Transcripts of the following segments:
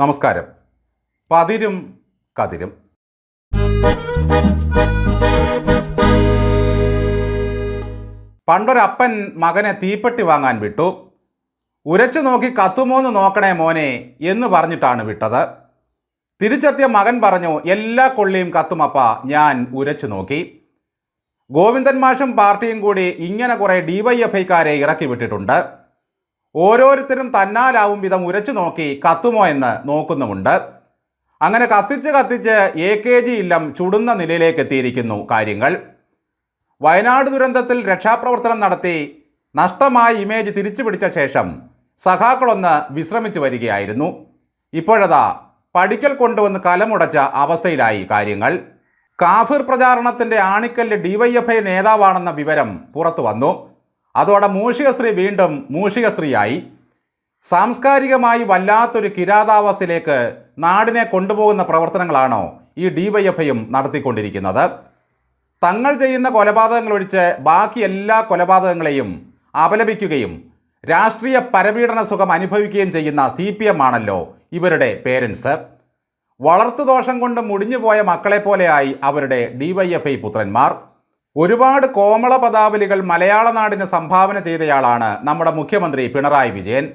നമസ്കാരം. പതിരും കതിരും. പണ്ടൊരപ്പൻ മകനെ തീപ്പെട്ടി വാങ്ങാൻ വിട്ടു. ഉരച്ചു നോക്കി കത്തുമോന്ന് നോക്കണേ മോനെ എന്ന് പറഞ്ഞിട്ടാണ് വിട്ടത്. തിരിച്ചെത്തിയ മകൻ പറഞ്ഞു എല്ലാ കൊള്ളിയും കത്തുമപ്പ ഞാൻ ഉരച്ചു നോക്കി. ഗോവിന്ദൻ മാഷും പാർട്ടിയും കൂടി ഇങ്ങനെ കുറേ ഡിവൈഎഫ്ഐക്കാരെ ഇറക്കി വിട്ടിട്ടുണ്ട്. ഓരോരുത്തരും തന്നാലാവും വിധം ഉരച്ചു നോക്കി കത്തുമോ എന്ന് നോക്കുന്നുമുണ്ട്. അങ്ങനെ കത്തിച്ച് കത്തിച്ച് എ കെ ജി ഇല്ലം ചുടുന്ന നിലയിലേക്ക് എത്തിയിരിക്കുന്നു കാര്യങ്ങൾ. വയനാട് ദുരന്തത്തിൽ രക്ഷാപ്രവർത്തനം നടത്തി നഷ്ടമായ ഇമേജ് തിരിച്ചു പിടിച്ച ശേഷം സഖാക്കളൊന്ന് വിശ്രമിച്ചു വരികയായിരുന്നു. ഇപ്പോഴതാ പഠിക്കൽ കൊണ്ടുവന്ന് കലമുടച്ച അവസ്ഥയിലായി കാര്യങ്ങൾ. കാഫിർ പ്രചാരണത്തിന്റെ ആണിക്കല്ല് ഡിവൈഎഫ്ഐ നേതാവാണെന്ന വിവരം പുറത്തു വന്നു അതോടെ മൂഷിക സ്ത്രീ വീണ്ടും മൂഷിക സ്ത്രീയായി സാംസ്കാരികമായി വല്ലാത്തൊരു കിരാതാവസ്ഥയിലേക്ക് നാടിനെ കൊണ്ടുപോകുന്ന പ്രവർത്തനങ്ങളാണോ ഈ ഡി വൈ എഫ്ഐയും നടത്തിക്കൊണ്ടിരിക്കുന്നത്. തങ്ങൾ ചെയ്യുന്ന കൊലപാതകങ്ങൾ ഒഴിച്ച് ബാക്കി എല്ലാ കൊലപാതകങ്ങളെയും അപലപിക്കുകയും രാഷ്ട്രീയ പരപീഡന സുഖം അനുഭവിക്കുകയും ചെയ്യുന്ന സി പി എം ആണല്ലോ ഇവരുടെ പേരൻസ്. വളർത്തുദോഷം കൊണ്ട് മുടിഞ്ഞുപോയ മക്കളെ പോലെയായി അവരുടെ ഐ പുത്രന്മാർ. ഒരുപാട് കോമള പദാവലികൾ മലയാള നാടിന് സംഭാവന ചെയ്തയാളാണ് നമ്മുടെ മുഖ്യമന്ത്രി പിണറായി വിജയൻ.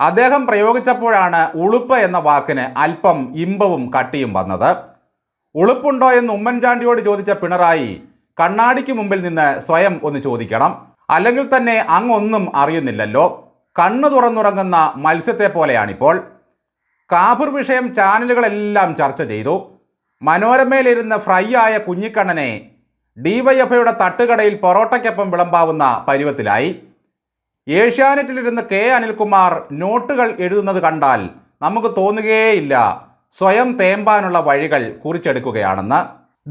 അദ്ദേഹം പ്രയോഗിച്ചപ്പോഴാണ് ഉളുപ്പ് എന്ന വാക്കിന് അല്പം ഇമ്പവും കട്ടിയും വന്നത്. ഉളുപ്പുണ്ടോ എന്ന് ഉമ്മൻചാണ്ടിയോട് ചോദിച്ച പിണറായി കണ്ണാടിക്ക് മുമ്പിൽ നിന്ന് സ്വയം ഒന്ന് ചോദിക്കണം. അല്ലെങ്കിൽ തന്നെ അങ്ങൊന്നും അറിയുന്നില്ലല്ലോ. കണ്ണു തുറന്നുറങ്ങുന്ന മത്സ്യത്തെ പോലെയാണിപ്പോൾ. കാഫിർ വിഷയം ചാനലുകളെല്ലാം ചർച്ച ചെയ്തു. മനോരമയിലിരുന്ന് ഫ്രൈ ആയ കുഞ്ഞിക്കണ്ണനെ ഡിവൈഎഫ്ഐയുടെ തട്ടുകടയിൽ പൊറോട്ടയ്ക്കൊപ്പം വിളമ്പാവുന്ന പരുവത്തിലായി. ഏഷ്യാനെറ്റിലിരുന്ന് കെ അനിൽകുമാർ നോട്ടുകൾ എഴുതുന്നത് കണ്ടാൽ നമുക്ക് തോന്നുകയേയില്ല. സ്വയം തേമ്പാനുള്ള വഴികൾ കുറിച്ചെടുക്കുകയാണെന്ന്.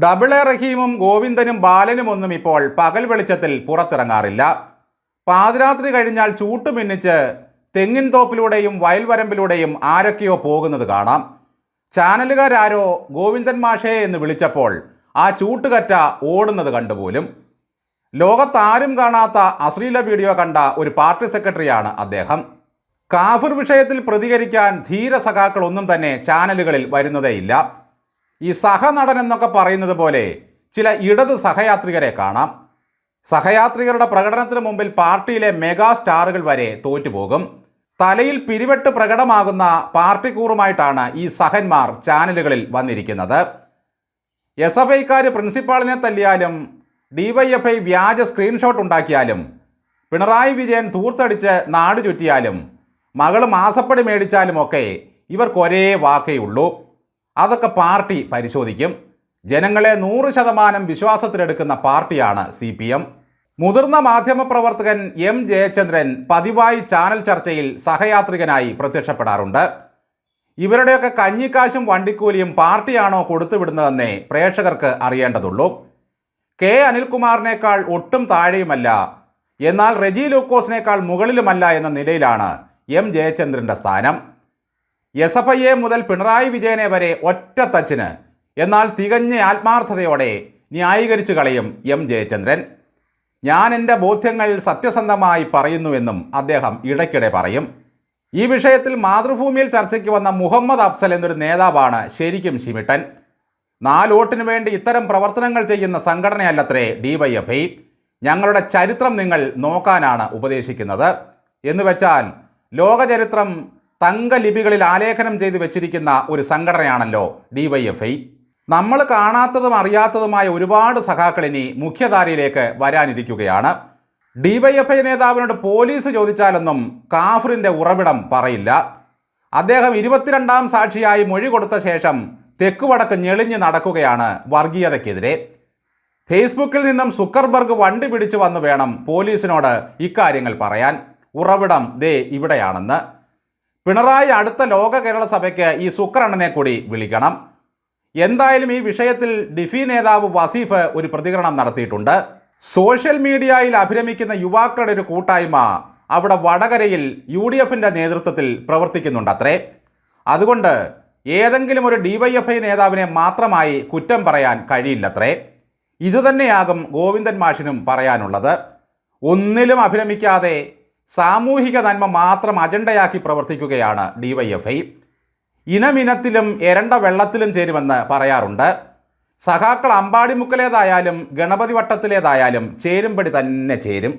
ഡബിൾ എ റഹീമും ഗോവിന്ദനും ബാലനും ഒന്നും ഇപ്പോൾ പകൽ വെളിച്ചത്തിൽ പുറത്തിറങ്ങാറില്ല. പാതിരാത്രി കഴിഞ്ഞാൽ ചൂട്ടുമിന്നിച്ച് തെങ്ങിൻ തോപ്പിലൂടെയും വയൽവരമ്പിലൂടെയും ആരൊക്കെയോ പോകുന്നത് കാണാം. ചാനലുകാരാരോ ഗോവിന്ദൻ മാഷേ എന്ന് വിളിച്ചപ്പോൾ ആ ചൂട്ടുകറ്റ ഓടുന്നത് കണ്ടുപോലും ലോകത്താരും കാണാത്ത അശ്ലീല വീഡിയോ കണ്ട ഒരു പാർട്ടി സെക്രട്ടറിയാണ് അദ്ദേഹം. കാഫിർ വിഷയത്തിൽ പ്രതികരിക്കാൻ ധീര സഖാക്കൾ ഒന്നും തന്നെ ചാനലുകളിൽ വരുന്നതേയില്ല. ഈ സഹനടൻ എന്നൊക്കെ പറയുന്നത് പോലെ ചില ഇടത് സഹയാത്രികരെ കാണാം. സഹയാത്രികരുടെ പ്രകടനത്തിന് മുമ്പിൽ പാർട്ടിയിലെ മെഗാ സ്റ്റാറുകൾ വരെ തോറ്റുപോകും. തലയിൽ പിരിവെട്ട് പ്രകടമാകുന്ന പാർട്ടിക്കൂറുമായിട്ടാണ് ഈ സഹന്മാർ ചാനലുകളിൽ വന്നിരിക്കുന്നത്. എസ് എഫ് ഐക്കാർ പ്രിൻസിപ്പാളിനെ തല്ലിയാലും ഡിവൈഎഫ്ഐ വ്യാജ സ്ക്രീൻഷോട്ട് ഉണ്ടാക്കിയാലും പിണറായി വിജയൻ തൂർത്തടിച്ച് നാട് ചുറ്റിയാലും മകൾ മാസപ്പടി മേടിച്ചാലുമൊക്കെ ഇവർക്ക് ഒരേ വാക്കേ ഉള്ളൂ അതൊക്കെ പാർട്ടി പരിശോധിക്കും. ജനങ്ങളെ നൂറ് ശതമാനം വിശ്വാസത്തിലെടുക്കുന്ന പാർട്ടിയാണ് സി പി എം. മുതിർന്ന മാധ്യമപ്രവർത്തകൻ എം ജയചന്ദ്രൻ പതിവായി ചാനൽ ചർച്ചയിൽ സഹയാത്രികനായി പ്രത്യക്ഷപ്പെടാറുണ്ട്. ഇവരുടെയൊക്കെ കഞ്ഞിക്കാശും വണ്ടിക്കൂലിയും പാർട്ടിയാണോ കൊടുത്തുവിടുന്നതെന്നേ പ്രേക്ഷകർക്ക് അറിയേണ്ടതുള്ളൂ. കെ അനിൽകുമാറിനേക്കാൾ ഒട്ടും താഴെയുമല്ല. എന്നാൽ റെജി ലൂക്കോസിനേക്കാൾ മുകളിലുമല്ല എന്ന നിലയിലാണ് എം ജയചന്ദ്രന്റെ സ്ഥാനം. എസ് എഫ് ഐ എ മുതൽ പിണറായി വിജയനെ വരെ ഒറ്റ തച്ചിന് എന്നാൽ തികഞ്ഞ ആത്മാർത്ഥതയോടെ ന്യായീകരിച്ചു കളയും എം ജയചന്ദ്രൻ. ഞാൻ എന്റെ ബോധ്യങ്ങൾ സത്യസന്ധമായി പറയുന്നുവെന്നും അദ്ദേഹം ഇടയ്ക്കിടെ പറയും. ഈ വിഷയത്തിൽ മാതൃഭൂമിയിൽ ചർച്ചയ്ക്ക് വന്ന മുഹമ്മദ് അഫ്സൽ എന്നൊരു നേതാവാണ് ശരിക്കും ശിമിട്ടൻ. നാലോട്ടിനു വേണ്ടി ഇത്തരം പ്രവർത്തനങ്ങൾ ചെയ്യുന്ന സംഘടനയല്ലത്രേ ഡിവൈഎഫ്ഐ. ഞങ്ങളുടെ ചരിത്രം നിങ്ങൾ നോക്കാനാണ് ഉപദേശിക്കുന്നത്. എന്ന് വെച്ചാൽ ലോകചരിത്രം തങ്കലിപികളിൽ ആലേഖനം ചെയ്തു വെച്ചിരിക്കുന്ന ഒരു സംഘടനയാണല്ലോ ഡിവൈഎഫ്ഐ. നമ്മൾ കാണാത്തതും അറിയാത്തതുമായ ഒരുപാട് സഖാക്കൾ ഇനി മുഖ്യധാരയിലേക്ക് വരാനിരിക്കുകയാണ്. ഡിവൈഎഫ്ഐ നേതാവിനോട് പോലീസ് ചോദിച്ചാലൊന്നും കാഫറിന്റെ ഉറവിടം പറയില്ല. അദ്ദേഹം ഇരുപത്തിരണ്ടാം സാക്ഷിയായി മൊഴി കൊടുത്ത ശേഷം തെക്കുവടക്ക് ഞെളിഞ്ഞ് നടക്കുകയാണ് വർഗീയതയ്ക്കെതിരെ. ഫേസ്ബുക്കിൽ നിന്നും സുക്കർബർഗ് വണ്ടി പിടിച്ചു വന്നു വേണം പോലീസിനോട് ഇക്കാര്യങ്ങൾ പറയാൻ. ഉറവിടം ദേ ഇവിടെയാണെന്ന്. പിണറായി അടുത്ത ലോക കേരള സഭയ്ക്ക് ഈ സുക്കറണ്ണനെ കൂടി വിളിക്കണം. എന്തായാലും ഈ വിഷയത്തിൽ ഡിഫി നേതാവ് വസീഫ് ഒരു പ്രതികരണം നടത്തിയിട്ടുണ്ട്. സോഷ്യൽ മീഡിയയിൽ അഭിരമിക്കുന്ന യുവാക്കളുടെ ഒരു കൂട്ടായ്മ അവിടെ വടകരയിൽ യു ഡി എഫിന്റെ നേതൃത്വത്തിൽ പ്രവർത്തിക്കുന്നുണ്ട് അത്രേ അതുകൊണ്ട് ഏതെങ്കിലും ഒരു ഡിവൈഎഫ്ഐ നേതാവിനെ മാത്രമായി കുറ്റം പറയാൻ കഴിയില്ലത്രേ. ഇതുതന്നെയാകും ഗോവിന്ദൻ മാഷിനും പറയാനുള്ളത്. ഒന്നിലും അഭിരമിക്കാതെ സാമൂഹിക നന്മ മാത്രം അജണ്ടയാക്കി പ്രവർത്തിക്കുകയാണ് ഡിവൈഎഫ്ഐ. ഇനമിനത്തിലും എരണ്ട വെള്ളത്തിലും ചേരുമെന്ന് പറയാറുണ്ട്. സഖാക്കൾ അമ്പാടിമുക്കലേതായാലും ഗണപതി വട്ടത്തിലേതായാലും ചേരുംപടി തന്നെ ചേരും.